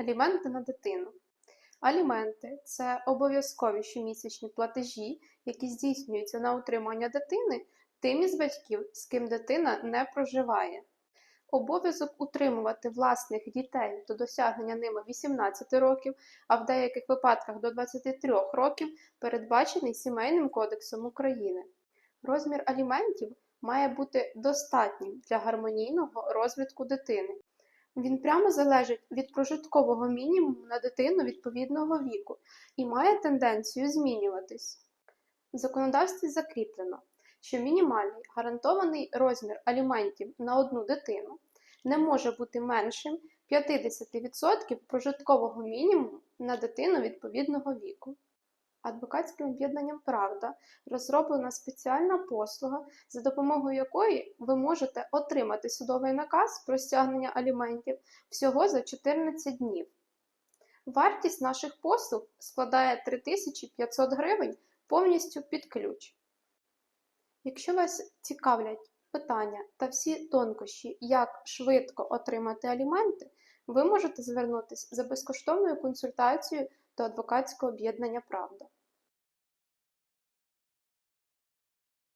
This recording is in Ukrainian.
Аліменти на дитину. Аліменти це обов'язкові щомісячні платежі, які здійснюються на утримання дитини тим із батьків, з ким дитина не проживає. Обов'язок утримувати власних дітей до досягнення ними 18 років, а в деяких випадках до 23 років передбачений Сімейним кодексом України. Розмір аліментів має бути достатнім для гармонійного розвитку дитини. Він прямо залежить від прожиткового мінімуму на дитину відповідного віку і має тенденцію змінюватись. В законодавстві закріплено, що мінімальний гарантований розмір аліментів на одну дитину не може бути меншим 50% прожиткового мінімуму на дитину відповідного віку. Адвокатським об'єднанням Правда розроблена спеціальна послуга, за допомогою якої ви можете отримати судовий наказ про стягнення аліментів всього за 14 днів. Вартість наших послуг складає 3500 гривень повністю під ключ. Якщо вас цікавлять питання та всі тонкощі, як швидко отримати аліменти, ви можете звернутися за безкоштовною консультацією до адвокатського об'єднання Правда.